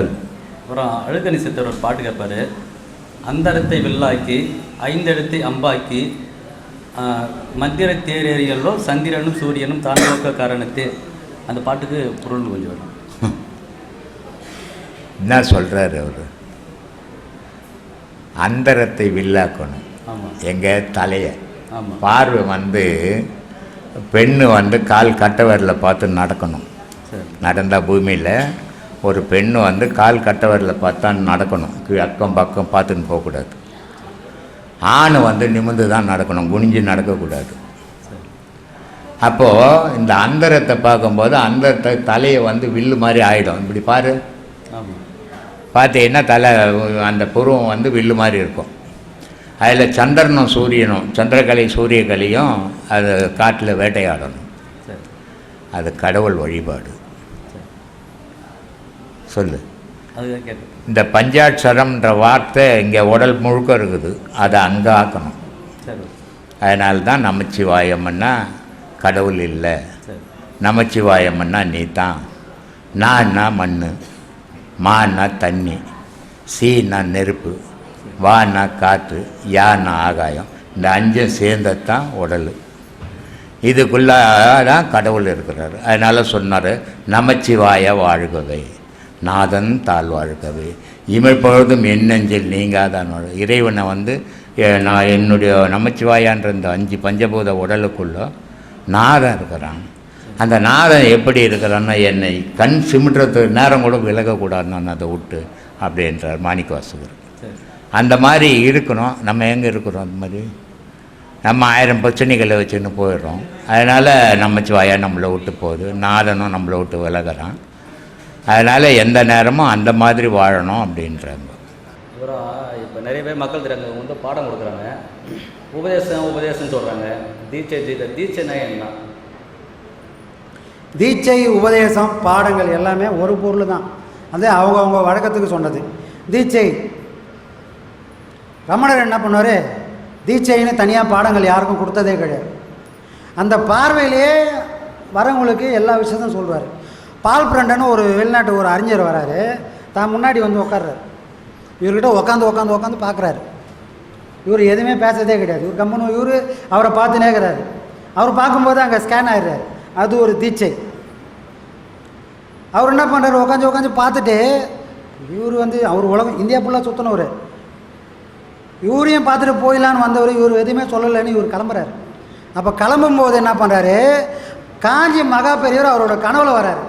அப்புறம் அழுக்கணி சித்தர் ஒரு பாட்டு கேட்பார். அந்தரத்தை வில்லாக்கி ஐந்தெழுத்தை அம்பாக்கி மந்திர தேரேறியல்லோ சந்திரனும் சூரியனும் தாண்டோக்க காரணத்தே அந்த பாட்டுக்கு பொருள் கொஞ்சம் வரும். என்ன சொல்கிறாரு அவர்? அந்தரத்தை வில்லாக்கணும். ஆமாம் எங்க? தலையை. பார்வை வந்து பெண்ணு வந்து கால் கட்டவரில் பார்த்து நடக்கணும். நடந்தால் பூமியில் ஒரு பெண்ணு வந்து கால் கட்டவரில் பார்த்தா நடக்கணும். அக்கம் பக்கம் பார்த்துன்னு போகக்கூடாது. ஆண் வந்து நிமிர்ந்து தான் நடக்கணும். குனிஞ்சு நடக்கக்கூடாது. அப்போது இந்த அந்தரத்தை பார்க்கும்போது அந்தரத்தை தலையை வந்து வில்லு மாதிரி ஆகிடும் இப்படி பாரு. பார்த்தீங்கன்னா தலை அந்த புருவம் வந்து வில்லு மாதிரி இருக்கும். அதில் சந்திரனும் சூரியனும் சந்திரகலை சூரியகலையும் அது காட்டில் வேட்டையாடணும். அது கடவுள் வழிபாடு. சொல்லு. இந்த பஞ்சாட்சரம்ன்ற வார்த்தை இங்கே உடல் முழுக்க இருக்குது. அதை அங்கே ஆக்கணும். சரி. அதனால தான் நமச்சிவாயம்னா கடவுள் இல்லை. நமச்சிவாயம்னா நீ தான். நான்னா மண் மான்னா தண்ணி. சீனா நெருப்பு. வான்னா காற்று. யான்னா ஆகாயம். இந்த அஞ்சும் சேர்ந்தது தான் உடல். இதுக்குள்ளே தான் கடவுள் இருக்கிறார். அதனால் சொன்னார் நமச்சிவாய வாழ்கவே. நாதன் தாழ்வாழ்கவே இமைப்பொழுதும் என்னெஞ்சில் நீங்காதான் இறைவனை வந்து நான் என்னுடைய நமச்சிவாயான்ற இந்த அஞ்சு பஞ்சபூத உடலுக்குள்ளே நாதன் இருக்கிறான். அந்த நாதன் எப்படி இருக்கிறான்னா என்னை கண் சிமிட்டுறதுக்கு நேரம் கூட விலகக்கூடாதுன்னு அதை விட்டு அப்படின்றார் மாணிக்க வாசகர் அந்த மாதிரி இருக்கணும். நம்ம எங்கே இருக்கிறோம் அந்த மாதிரி? நம்ம ஆயிரம் பிரச்சனைகளை வச்சுன்னு போயிடுறோம். அதனால் நமச்சிவாயா நம்மளை விட்டு போகுது. நாதனும் நம்மளை விட்டு விலகுறான். அதனால் எந்த நேரமும் அந்த மாதிரி வாழணும் அப்படின்றாங்க. அப்புறம் இப்போ நிறைய பேர் மக்கள் இவங்க வந்து பாடம் கொடுக்குறாங்க. உபதேசம் உபதேசம் சொல்கிறாங்க தீட்சை தீட்சை தீட்சைனா என்ன தீட்சை உபதேசம் பாடங்கள் எல்லாமே ஒரு பொருள் தான் அது அவங்கவுங்க வழக்கத்துக்கு சொன்னது. தீட்சை. ரமணர் என்ன பண்ணுவார்? தீட்சைன்னு தனியாக பாடங்கள் யாருக்கும் கொடுத்ததே கிடையாது. அந்த பார்வையிலேயே வரவங்களுக்கு எல்லா விஷயத்தையும் சொல்வார். பால் பிரண்டன்னு ஒரு வெளிநாட்டு ஒரு அறிஞர் வராரு. தான் முன்னாடி வந்து உட்கார்றாரு இவர்கிட்ட உட்காந்து உட்காந்து உட்காந்து பார்க்குறாரு இவர் எதுவுமே பேசுறதே கிடையாது. இவர் கம்மனு இவர் அவரை பார்த்து நேர்கிறாரு அவர் பார்க்கும்போது அங்கே ஸ்கேன் ஆகிடுறாரு அது ஒரு தீட்சை. அவர் என்ன பண்ணுறாரு உட்காந்து உட்காந்து பார்த்துட்டு இவர் வந்து அவர் உலகம் இந்தியா ஃபுல்லாக சுற்றினவர் இவரையும் பார்த்துட்டு போயிடலான்னு வந்தவர் இவர் எதுவுமே சொல்லலைன்னு இவர் கிளம்புறாரு. அப்போ கிளம்பும்போது என்ன பண்ணுறாரு காஞ்சி மகா பெரியவர் அவரோட கனவுல வராரு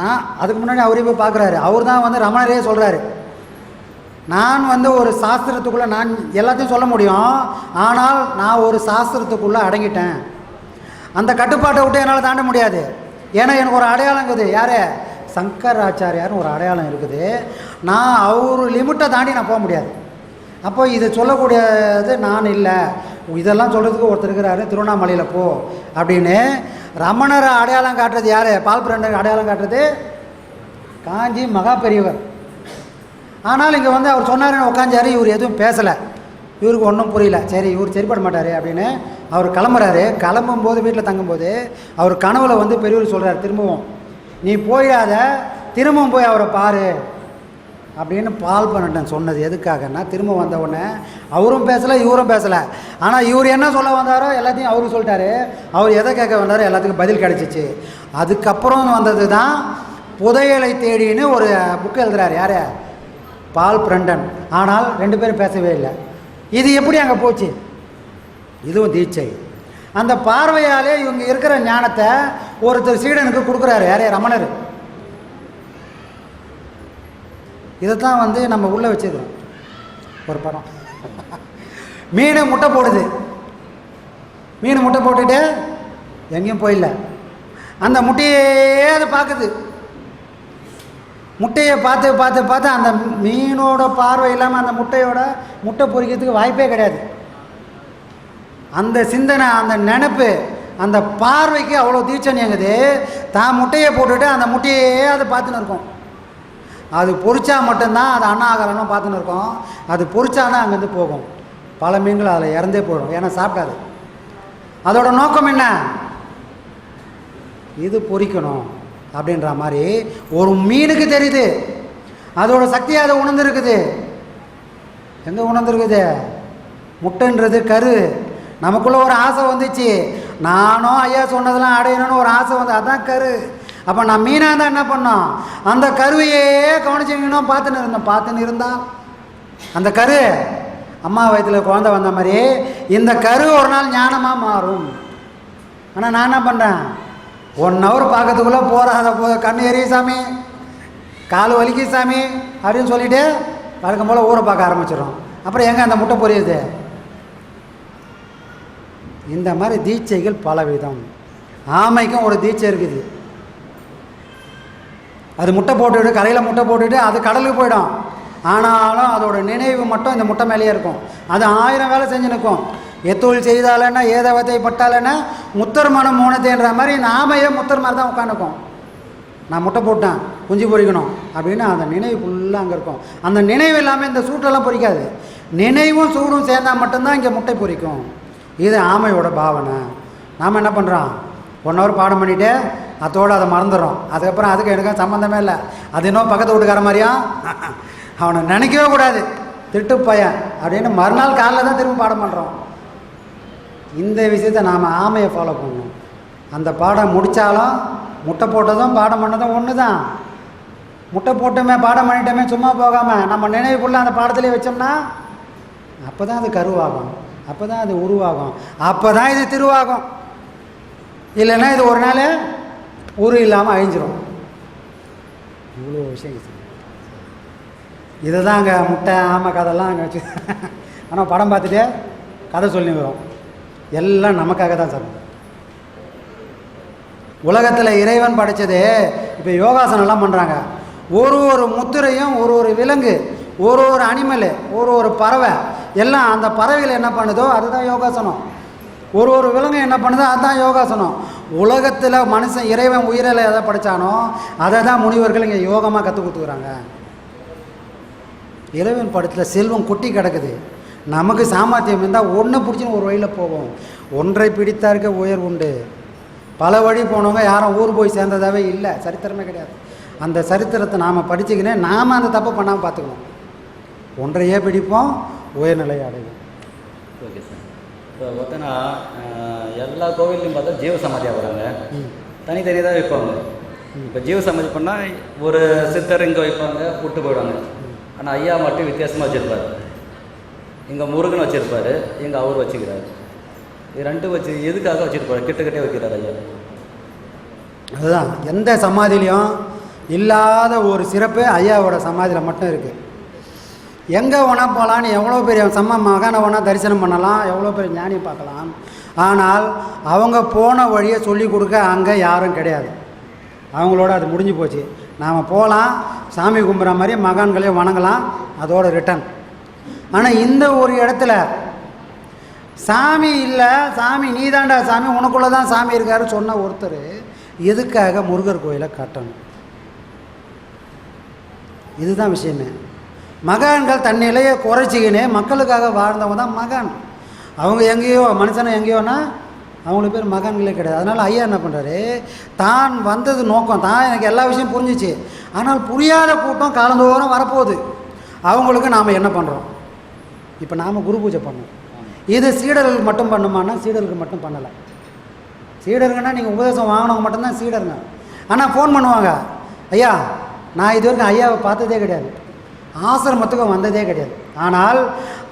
நான் அதுக்கு முன்னாடி அவரே போய் பார்க்குறாரு. அவர் தான் வந்து ரமணரே சொல்கிறாரு நான் வந்து ஒரு சாஸ்திரத்துக்குள்ளே நான் எல்லாத்தையும் சொல்ல முடியும். ஆனால் நான் ஒரு சாஸ்திரத்துக்குள்ளே அடங்கிட்டேன். அந்த கட்டுப்பாட்டை விட்டு என்னால் தாண்ட முடியாது. ஏன்னா எனக்கு ஒரு அடையாளம் இருக்குது. யார்? சங்கராச்சாரியார்னு ஒரு அடையாளம் இருக்குது. நான் அவர் லிமிட்டை தாண்டி நான் போக முடியாது. அப்போ இதை சொல்லக்கூடியது நான் இல்லை. இதெல்லாம் சொல்கிறதுக்கு ஒருத்தர் இருக்கிறாரு திருவண்ணாமலையில் போ அப்படின்னு ரமணரை அடையாளம் காட்டுறது யார்? பால் பிரண்டர் அடையாளம் காட்டுறது காஞ்சி மகா பெரியவர் ஆனால் இங்கே வந்து அவர் சொன்னாருன்னு உட்காந்தாரு இவர் எதுவும் பேசலை. இவருக்கு ஒன்றும் புரியல. சரி இவர் சரிப்பட மாட்டார் அப்படின்னு அவர் கிளம்புறாரு. கிளம்பும்போது வீட்டில் தங்கும்போது அவர் கனவுல வந்து பெரியவர் சொல்கிறார் திரும்பவும் நீ போயிடாத திரும்பவும் போய் அவரை பாரு. அப்படின்னு பால் பண்ணிட்டேன் சொன்னது எதுக்காகன்னா திரும்ப வந்த உடனே அவரும் பேசலை இவரும் பேசலை. ஆனால் இவர் என்ன சொல்ல வந்தாரோ எல்லாத்தையும் அவரும் சொல்லிட்டாரு. அவர் எதை கேட்க வந்தாரோ எல்லாத்துக்கும் பதில் கிடச்சிச்சு. அதுக்கப்புறம் வந்தது தான் புதையலை தேடின்னு ஒரு புக் எழுதுறாரு. யார்? Paul Brunton. ஆனால் ரெண்டு பேரும் பேசவே இல்லை. இது எப்படி அங்கே போச்சு? இதுவும் தீட்சை. அந்த பார்வையாலே இவங்க இருக்கிற ஞானத்தை ஒருத்தர் சீடனுக்கு கொடுக்குறாரு. யாரே? ரமணர். இதை தான் வந்து நம்ம உள்ளே வச்சிருக்கோம். ஒரு படம். மீன் முட்டை போடுது. மீன் முட்டை போட்டுட்டு எங்கேயும் போயிடல அந்த முட்டையே அது பார்க்குது முட்டையை பார்த்து பார்த்து பார்த்து அந்த மீனோட பார்வை இல்லாமல் அந்த முட்டையோட முட்டை பொறிக்கிறதுக்கு வாய்ப்பே கிடையாது. அந்த சிந்தனை அந்த நினப்பு அந்த பார்வைக்கு அவ்வளோ தீட்சணியங்குது தான் முட்டையை போட்டுட்டு அந்த முட்டையே அதை பார்த்துன்னு இருக்கும். அது பொறிச்சா மட்டும்தான் அது அண்ணா ஆகலன்னு பார்த்துன்னு இருக்கோம். அது பொரிச்சா தான் அங்கேருந்து போகும். பல மீன்கள் அதில் இறந்தே போயிடும். ஏன்னா சாப்பிடாது. அதோட நோக்கம் என்ன? இது பொறிக்கணும் அப்படின்ற மாதிரி ஒரு மீனுக்கு தெரியுது. அதோட சக்தியாக அதை உணர்ந்துருக்குது. எங்கே உணர்ந்துருக்குது? முட்டைன்றது கரு. நமக்குள்ளே ஒரு ஆசை வந்துச்சு. நானும் ஐயா சொன்னதெல்லாம் அடையணும்னு ஒரு ஆசை வந்து அதான் கரு. அப்போ நான் மீனாக தான் என்ன பண்ணோம்? அந்த கருவையே கவனிச்சுக்கணும் பார்த்துன்னு இருந்தோம். பார்த்துன்னு இருந்தா? அந்த கரு அம்மா வயித்துல குழந்தை வந்த மாதிரி இந்த கரு ஒரு நாள் ஞானமாக மாறும். ஆனால் நான் என்ன பண்ணுறேன் ஒன் ஹவர் பார்க்கறதுக்குள்ளே போகிறாத போ கண்ணு எரிய சாமி. கால் வலிக்கு சாமி அப்படின்னு சொல்லிட்டு வழக்கம் போல் ஊரை பார்க்க ஆரம்பிச்சிடும் அப்புறம் எங்கே அந்த முட்டை பொரியுது? இந்த மாதிரி தீட்சைகள் பலவிதம். ஆமைக்கும் ஒரு தீட்சை இருக்குது. அது முட்டை போட்டுவிட்டு கரையில் முட்டை போட்டுவிட்டு அது கடலுக்கு போயிடும். ஆனாலும் அதோட நினைவு மட்டும் இந்த முட்டை மேலேயே இருக்கும். அது ஆயிரம் வேலை செஞ்சு நிற்கும். எத்தொழில் செய்தாலன்னா ஏதவத்தை பட்டாலன்னா முத்தர் மனம் மூணத்தைன்ற மாதிரி நாமையே முத்தர் மாதிரி தான் உட்காந்துக்கும் நான் முட்டை போட்டேன் குஞ்சு பொரிக்கணும் அப்படின்னு அந்த நினைவு ஃபுல்லாக அங்கே இருக்கும். அந்த நினைவு இல்லாமல் இந்த சூட்டெல்லாம் பொரிக்காது நினைவும் சூடும் சேர்ந்தால் மட்டும்தான் இங்கே முட்டை பொரிக்கும் இது ஆமையோட பாவனை. நாம் என்ன பண்ணுறோம் ஒன் ஹவர் பாடம் பண்ணிவிட்டு அதோடு அதை மறந்துடும் அதுக்கப்புறம் அதுக்கு எனக்கும் சம்மந்தமே இல்லை. அது இன்னும் பக்கத்து வீட்டுக்கார மாதிரியா? அவனை நினைக்கவே கூடாது. திட்டு பையன் அப்படின்னு மறுநாள் காலைல தான் திரும்ப பாடம் பண்ணுறோம் இந்த விஷயத்தை நாம் ஆமையை ஃபாலோ பண்ணணும். அந்த பாடம் முடித்தாலும் முட்டை போட்டதும் பாடம் பண்ணதும் ஒன்று தான் முட்டை போட்டோமே பாடம் பண்ணிட்டோமே சும்மா போகாமல் நம்ம நினைவுக்குள்ளே அந்த பாடத்திலே வச்சோம்னா அப்போ தான் அது கருவாகும். அப்போ தான் அது உருவாகும். அப்போ தான் இது திருவாகும். இல்லைன்னா இது ஒரு நாள் உரு இல்லாமல் அழிஞ்சிரும். இவ்வளோ விஷயம். இதை தான் அங்கே முட்டை ஆமை கதைலாம் அங்கே வச்சு ஆனால் படம் பார்த்துட்டு கதை சொல்லி வரும். எல்லாம் நமக்காக தான் சார். உலகத்தில் இறைவன் படைச்சது இப்போ யோகாசனம்லாம் பண்ணுறாங்க ஒரு ஒரு முத்திரையும் ஒரு ஒரு விலங்கு ஒரு ஒரு அனிமலு ஒரு ஒரு பறவை எல்லாம் அந்த பறவைகள் என்ன பண்ணுதோ அதுதான் யோகாசனம். ஒரு ஒரு விலங்கு என்ன பண்ணுதோ அதுதான் யோகாசனம். உலகத்தில் மனுஷன் இறைவன் உயிரில் எதை படித்தானோ அதை தான் முனிவர்கள் இங்கே யோகமாக கற்றுக் கொடுத்துக்கிறாங்க. இறைவன் படத்தில் செல்வம் கொட்டி கிடக்குது. நமக்கு சாமர்த்தியம் இருந்தால் ஒன்று பிடிச்சின்னு ஒரு வழியில் போவோம். ஒன்றை பிடித்தார்க்க உயர் உண்டு. பல வழி போனவங்க யாரும் ஊர் போய் சேர்ந்ததாவே இல்லை. சரித்திரமே கிடையாது. அந்த சரித்திரத்தை நாம் படிச்சுக்கினே நாம் அந்த தப்பை பண்ணாமல் பார்த்துக்குவோம் ஒன்றையே பிடிப்போம் உயர்நிலையை அடைவோம். Okay sir. இப்போ பார்த்தோன்னா எல்லா கோவில்லையும் பார்த்தா ஜீவ சமாதியாக வராங்க. தனித்தனியாக தான் வைப்பாங்க. இப்போ ஜீவ சமாதி பண்ணால் ஒரு சித்தர் இங்கே வைப்பாங்க விட்டு போயிடுவாங்க. ஆனால் ஐயா மட்டும் வித்தியாசமாக வச்சுருப்பார். இங்கே முருகன் வச்சுருப்பாரு இங்கே அவர் வச்சுக்கிறாரு. இது ரெண்டும் வச்சு எதுக்காக வச்சுருப்பாரு? கிட்ட கிட்டே வைக்கிறார் ஐயா. அதுதான். எந்த சமாதிலையும் இல்லாத ஒரு சிறப்பு ஐயாவோட சமாதியில் மட்டும் இருக்குது எங்கே வேணால் போகலான்னு எவ்வளோ பெரிய சம்ம மகானை வேணால் தரிசனம் பண்ணலாம். எவ்வளோ பெரிய ஞானி பார்க்கலாம். ஆனால் அவங்க போன வழியை சொல்லி கொடுக்க அங்கே யாரும் கிடையாது. அவங்களோட அது முடிஞ்சு போச்சு. நாம் போகலாம் சாமி கும்பிட்ற மாதிரி மகான்களையும் வணங்கலாம். அதோட ரிட்டன் ஆனால் இந்த ஒரு இடத்துல சாமி இல்லை சாமி நீதாண்டா சாமி உனக்குள்ளே தான் சாமி இருக்காரு சொன்ன ஒருத்தர் எதுக்காக முருகர் கோயிலை கட்டணும்? இதுதான் விஷயமே. மகான்கள் தன் நிலையை குறைச்சிக்கினே மக்களுக்காக வாழ்ந்தவங்க தான் மகான். அவங்க எங்கேயோ மனுஷனை எங்கேயோனா அவங்களுக்கு பேர் மகான்களே கிடையாது. அதனால் ஐயா என்ன பண்ணுறாரு தான் வந்தது நோக்கம். தான் எனக்கு எல்லா விஷயம் புரிஞ்சிச்சு. ஆனால் புரியாத கூட்டம் காலந்தோறும் வரப்போகுது. அவங்களுக்கு நாம் என்ன பண்ணுறோம் இப்போ நாம் குரு பூஜை பண்ணோம் இது சீடர்களுக்கு மட்டும் பண்ணுமானா சீடர்களுக்கு மட்டும் பண்ணலை. சீடருங்கன்னா நீங்கள் உபதேசம் வாங்கினவங்க மட்டும்தான் சீடருங்க ஆனால் ஃபோன் பண்ணுவாங்க. ஐயா நான் இது வரைக்கும் ஐயாவை பார்த்ததே கிடையாது. ஆசிரமத்துக்கும் வந்ததே கிடையாது. ஆனால்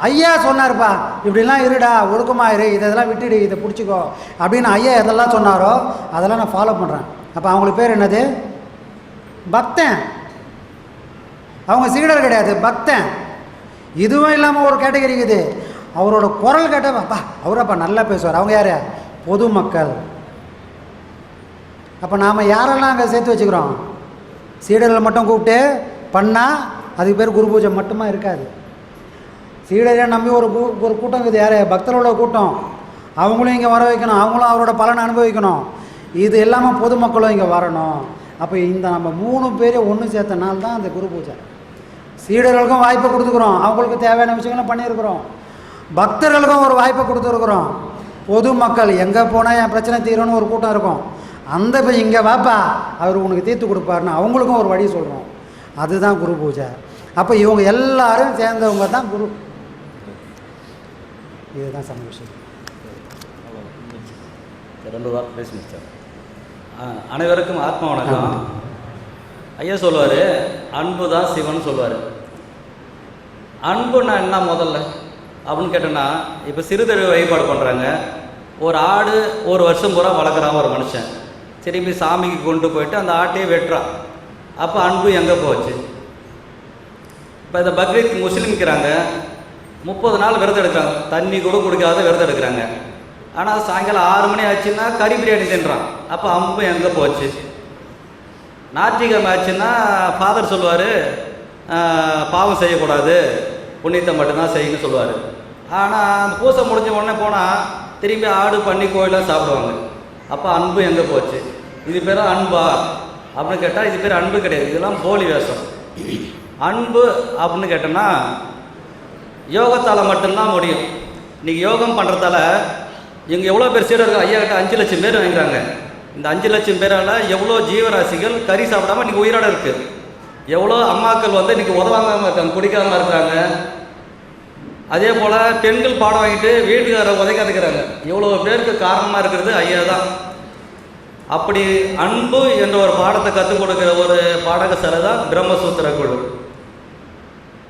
ஐயா சொன்னார்ப்பா இப்படிலாம் இருடா ஒழுக்கமாக இரு இதெல்லாம் விட்டுடு இதை பிடிச்சிக்கோ. அப்படின்னு ஐயா எதெல்லாம் சொன்னாரோ அதெல்லாம் நான் ஃபாலோ பண்ணுறேன் அப்போ அவங்களுக்கு பேர் என்னது? பக்தன். அவங்க சீடர் கிடையாது பக்தன். இதுவும் இல்லாமல் ஒரு கேட்டகரி இருக்குது. அவரோட குரல் கேட்டப்பா அவரப்பா நல்லா பேசுவார். அவங்க யார்? பொதுமக்கள். அப்போ நாம் யாரெல்லாம் அங்கே சேர்த்து வச்சுக்கிறோம்? சீடர்களை மட்டும் கூப்பிட்டு பண்ணால் அதுக்கு பேர் குரு பூஜை மட்டுமா இருக்காது. சீடரை நம்பி ஒரு கூ ஒரு கூட்டம் இருக்குது யார்? பக்தர்களோட கூட்டம். அவங்களும் இங்கே வர வைக்கணும். அவங்களும் அவரோட பலனை அனுபவிக்கணும். இது இல்லாமல் பொதுமக்களும் இங்கே வரணும். அப்போ இந்த நம்ம மூணு பேரையும் ஒன்று சேர்த்த நாள் தான் அந்த குரு பூஜை. சீடர்களுக்கும் வாய்ப்பை கொடுத்துக்கிறோம். அவங்களுக்கு தேவையான விஷயங்களும் பண்ணியிருக்கிறோம். பக்தர்களுக்கும் ஒரு வாய்ப்பை கொடுத்துருக்குறோம். பொதுமக்கள் எங்கே போனால் என் பிரச்சனை தீரணும்னு ஒரு கூட்டம் இருக்கும். அந்த இப்போ இங்கே வாப்பா. அவர் உனக்கு தீர்த்து கொடுப்பாருன்னு அவங்களுக்கும் ஒரு வழி சொல்கிறோம் அதுதான் குரு பூஜை. அப்போ இவங்க எல்லாரும் சேர்ந்தவங்க தான் குரு. இதுதான் சம விஷயம். ரெண்டு வாரம் பேசி முடிச்சார் அனைவருக்கும் ஆத்ம வணக்கம். ஐயா சொல்லுவார் அன்பு தான் சிவன் சொல்லுவார். அன்புன்னா என்ன முதல்ல? அப்படின்னு கேட்டோன்னா இப்போ சிறுதெரு வழிபாடு பண்ணுறாங்க ஒரு ஆடு ஒரு வருஷம் பூரா வளர்க்குறான் ஒரு மனுஷன். திரும்பி சாமிக்கு கொண்டு போயிட்டு அந்த ஆட்டையே வெட்டுறான். அப்போ அன்பு எங்கே போச்சு? இப்போ இந்த பக்ரீத் முஸ்லீம்க்கிறாங்க முப்பது நாள் விரதம் எடுக்கிறாங்க. தண்ணி கூட குடிக்காத விரதம் எடுக்கிறாங்க. ஆனால் சாயங்காலம் ஆறு மணி ஆச்சுன்னா கறி பிரியாணி தின்றான். அப்போ அம்பு எங்கே போச்சு? ஞாயிற்றுக்கிழமை ஆச்சுன்னா ஃபாதர் சொல்லுவார் பாவம் செய்யக்கூடாது. புண்ணியத்தை மட்டும்தான் செய்யணும்னு சொல்லுவார். ஆனால் அந்த பூசை முடிஞ்ச உடனே போனால் திரும்பி ஆடு பண்ணி கோயிலாக சாப்பிடுவாங்க. அப்போ அன்பு எங்கே போச்சு? இது பேர் அன்பா அப்படின்னு கேட்டால் இது பேர் அன்பு கிடையாது. இதெல்லாம் போலி வேஷம். அன்பு அப்படின்னு கேட்டோம்னா யோகத்தால் மட்டும்தான் முடியும். இன்றைக்கி யோகம் பண்ணுறதால இங்கே எவ்வளோ பேர் சீடர்கள்? ஐயா கிட்ட அஞ்சு லட்சம் பேர் வாங்குறாங்க இந்த அஞ்சு லட்சம் பேரால் எவ்வளோ ஜீவராசிகள் கறி சாப்பிடாம இன்றைக்கி உயிரோட இருக்குது எவ்வளோ அம்மாக்கள் வந்து இன்றைக்கி உதவாங்காமல் இருக்காங்க குடிக்காமல் இருக்கிறாங்க அதே போல் பெண்கள் பாடம் வாங்கிட்டு வீட்டுக்கார உதைக்காதுக்கிறாங்க இவ்வளோ பேருக்கு காரணமாக இருக்கிறது ஐயா தான். அப்படி அன்பு என்ற ஒரு பாடத்தை கற்றுக் கொடுக்குற ஒரு பாடகசாலை தான் பிரம்மசூத்திர குழு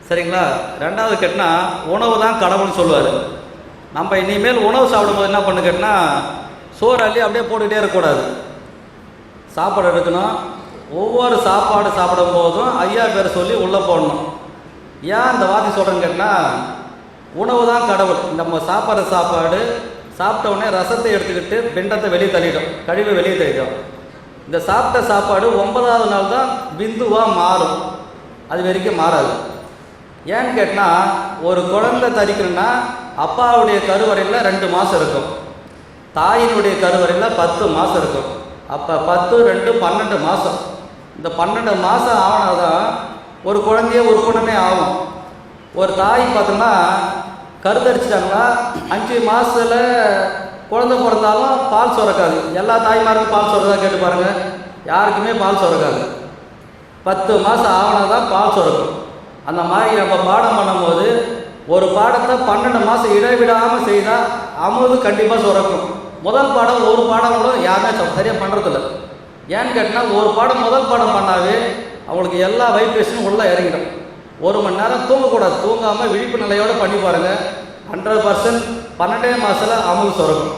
சரிங்களா? ரெண்டாவது கேட்டினா உணவு தான் கடவுள்னு சொல்லுவார். நம்ம இனிமேல் உணவு சாப்பிடும்போது என்ன பண்ணு கேட்டினா சோறு அள்ளி அப்படியே போட்டுக்கிட்டே இருக்கக்கூடாது. சாப்பாடு எடுக்கணும். ஒவ்வொரு சாப்பாடு சாப்பிடும் போதும் ஐயா பேரை சொல்லி உள்ளே போடணும். ஏன் இந்த வார்த்தை சொல்கிறேன்னு கேட்டால் உணவு தான் கடவுள் நம்ம சாப்பிட்ற சாப்பாடு சாப்பிட்ட உடனே ரசத்தை எடுத்துக்கிட்டு பிண்டத்தை வெளியே தள்ளிடும். கழிவை வெளியே தள்ளிடும். இந்த சாப்பிட்ட சாப்பாடு ஒன்பதாவது நாள் தான் பிந்துவாக மாறும். அது வரைக்கும் மாறாது. ஏன்னு கேட்டால் ஒரு குழந்தை தரிக்கணும்னா அப்பாவுடைய கருவறையில் ரெண்டு மாதம் இருக்கும். தாயினுடைய கருவறையில் பத்து மாதம் இருக்கும். அப்போ பத்து ரெண்டு பன்னெண்டு மாதம் இந்த பன்னெண்டு மாதம் ஆகினாதான் ஒரு குழந்தைய உறுப்பினமே ஆகும். ஒரு தாய் பார்த்தோம்னா கருத்தரிச்சிட்டாங்கன்னா அஞ்சு மாதத்தில் குழந்தை பிறந்தாலும் பால் சுரக்காது. எல்லா தாய்மாருக்கும் பால் சுரக்கா கேட்டு பாருங்கள் யாருக்குமே பால் சுரக்காது. பத்து மாதம் ஆகினா தான் பால் சுரக்கும். அந்த மாதிரி நம்ம பாடம் பண்ணும்போது ஒரு பாடத்தை பன்னெண்டு மாதம் இடைவிடாமல் செய்தால் அமுது கண்டிப்பாக சுரக்கும். முதல் பாடம் ஒரு பாடம் கூட யாருமே சரியாக பண்ணுறதில்ல ஏன்னு கேட்டால் ஒரு பாடம் முதல் பாடம் பண்ணாவே அவங்களுக்கு எல்லா வைப்ரேஷனும் உள்ளே இறங்கிடும். ஒரு மணி நேரம் தூங்கக்கூடாது. தூங்காமல் விழிப்பு நிலையோடு பண்ணி பாருங்கள் ஹண்ட்ரட் பர்சன்ட் பன்னெண்டே மாதத்தில் அமுது சுரக்கும்.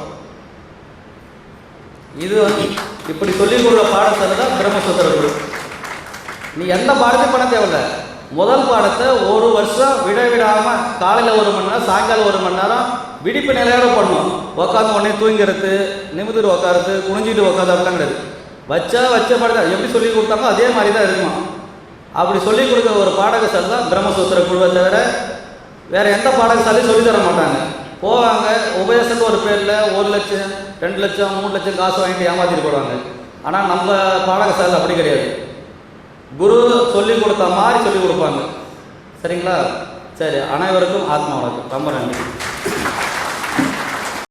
இது வந்து இப்படி சொல்லிக் கொடுக்குற பாடத்தில் தான் பிரம்மசூத்திரம் நீ எந்த பாடத்தையும் பண்ண தேவையில்லை. முதல் பாடத்தை ஒரு வருஷம் விட விடாமல் காலையில் ஒரு மணி நேரம் சாயங்காலம் ஒரு மணி நேரம் விடிப்பு நிலையோட பண்ணணும் உட்காந்து உடனே தூங்கிறது நிமிந்துட்டு உட்காருது குனிஞ்சிட்டு உட்காந்து அப்படிலாம் கிடையாது. வச்சா வச்ச பாடத்தை எப்படி சொல்லி கொடுத்தாங்களோ அதே மாதிரி தான் இருக்குமா? அப்படி சொல்லி கொடுக்குற ஒரு பாடகசாலை தான் பிரம்மசூத்திர குழுவை தவிர வேறு எந்த பாடகசாலையும் சொல்லித் தர மாட்டாங்க. போவாங்க உபதேசத்து ஒரு பேரில் ஒரு லட்சம் ரெண்டு லட்சம் மூணு லட்சம் காசு வாங்கிட்டு ஏமாத்திட்டு போடுவாங்க. ஆனால் நம்ம பாடகசாலை அப்படி கிடையாது. குரு சொல்லி கொடுத்த மாதிரி சொல்லி கொடுப்பாங்க. சரிங்களா? சரி அனைவருக்கும் ஆத்மா வணக்கம் ரொம்ப நன்றி.